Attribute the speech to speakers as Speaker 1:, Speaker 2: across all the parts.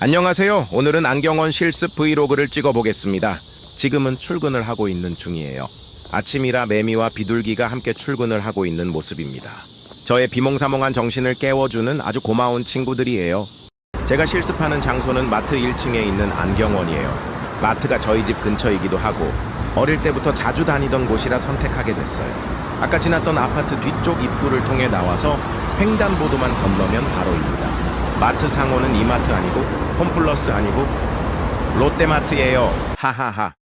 Speaker 1: 안녕하세요. 오늘은 안경원 실습 브이로그를 찍어보겠습니다. 지금은 출근을 하고 있는 중이에요. 아침이라 매미와 비둘기가 함께 출근을 하고 있는 모습입니다. 저의 비몽사몽한 정신을 깨워주는 아주 고마운 친구들이에요. 제가 실습하는 장소는 마트 1층에 있는 안경원이에요. 마트가 저희 집 근처이기도 하고 어릴 때부터 자주 다니던 곳이라 선택하게 됐어요. 아까 지났던 아파트 뒤쪽 입구를 통해 나와서 횡단보도만 건너면 바로입니다. 마트 상호는 이마트 아니고 홈플러스 아니고 롯데마트예요. 하하하.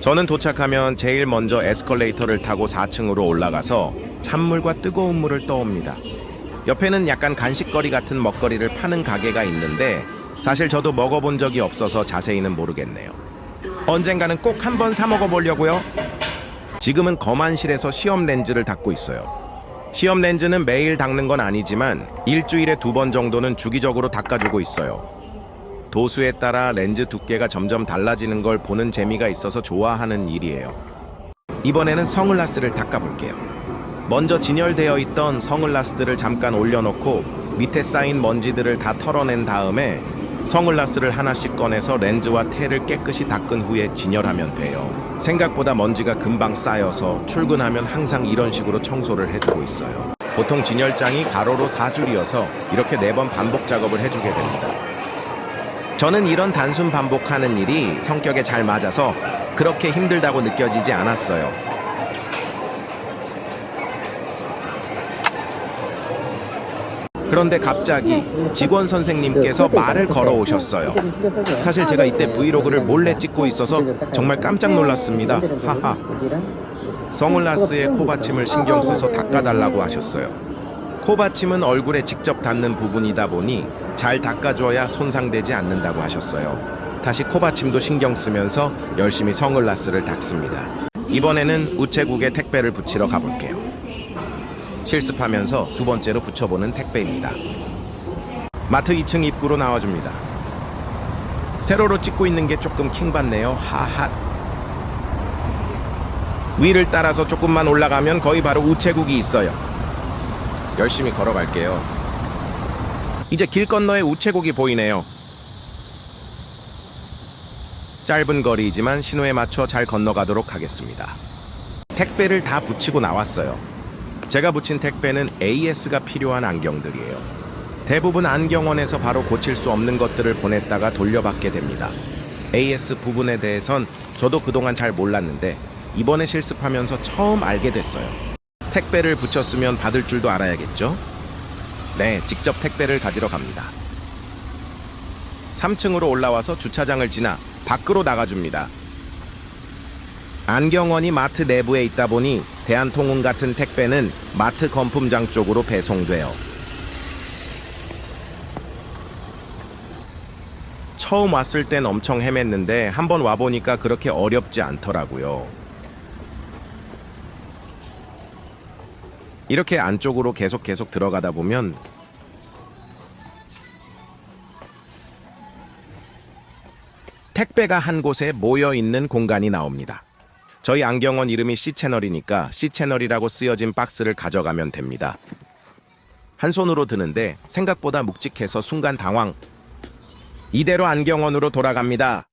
Speaker 1: 저는 도착하면 제일 먼저 에스컬레이터를 타고 4층으로 올라가서 찬물과 뜨거운 물을 떠옵니다. 옆에는 약간 간식거리 같은 먹거리를 파는 가게가 있는데 사실 저도 먹어본 적이 없어서 자세히는 모르겠네요. 언젠가는 꼭 한번 사 먹어보려고요. 지금은 거만실에서 시험 렌즈를 닦고 있어요. 시험 렌즈는 매일 닦는 건 아니지만 일주일에 두 번 정도는 주기적으로 닦아주고 있어요. 도수에 따라 렌즈 두께가 점점 달라지는 걸 보는 재미가 있어서 좋아하는 일이에요. 이번에는 선글라스를 닦아볼게요. 먼저 진열되어 있던 선글라스들을 잠깐 올려놓고 밑에 쌓인 먼지들을 다 털어낸 다음에 선글라스를 하나씩 꺼내서 렌즈와 테를 깨끗이 닦은 후에 진열하면 돼요. 생각보다 먼지가 금방 쌓여서 출근하면 항상 이런 식으로 청소를 해주고 있어요. 보통 진열장이 가로로 4줄이어서 이렇게 4번 반복 작업을 해주게 됩니다. 저는 이런 단순 반복하는 일이 성격에 잘 맞아서 그렇게 힘들다고 느껴지지 않았어요. 그런데 갑자기 직원 선생님께서 말을 걸어오셨어요. 사실 제가 이때 브이로그를 몰래 찍고 있어서 정말 깜짝 놀랐습니다. 하하. 선글라스에 코받침을 신경 써서 닦아달라고 하셨어요. 코받침은 얼굴에 직접 닿는 부분이다 보니 잘 닦아줘야 손상되지 않는다고 하셨어요. 다시 코받침도 신경 쓰면서 열심히 선글라스를 닦습니다. 이번에는 우체국에 택배를 붙이러 가볼게요. 실습하면서 두 번째로 붙여보는 택배입니다. 마트 2층 입구로 나와줍니다. 세로로 찍고 있는 게 조금 킹받네요. 하핫. 위를 따라서 조금만 올라가면 거의 바로 우체국이 있어요. 열심히 걸어갈게요. 이제 길 건너에 우체국이 보이네요. 짧은 거리이지만 신호에 맞춰 잘 건너가도록 하겠습니다. 택배를 다 붙이고 나왔어요. 제가 붙인 택배는 AS가 필요한 안경들이에요. 대부분 안경원에서 바로 고칠 수 없는 것들을 보냈다가 돌려받게 됩니다. AS 부분에 대해선 저도 그동안 잘 몰랐는데 이번에 실습하면서 처음 알게 됐어요. 택배를 붙였으면 받을 줄도 알아야겠죠? 네, 직접 택배를 가지러 갑니다. 3층으로 올라와서 주차장을 지나 밖으로 나가줍니다. 안경원이 마트 내부에 있다 보니 대한통운 같은 택배는 마트 건품장 쪽으로 배송돼요. 처음 왔을 땐 엄청 헤맸는데 한번 와보니까 그렇게 어렵지 않더라고요. 이렇게 안쪽으로 계속 계속 들어가다 보면 택배가 한 곳에 모여 있는 공간이 나옵니다. 저희 안경원 이름이 C채널이니까 C채널이라고 쓰여진 박스를 가져가면 됩니다. 한 손으로 드는데 생각보다 묵직해서 순간 당황. 이대로 안경원으로 돌아갑니다.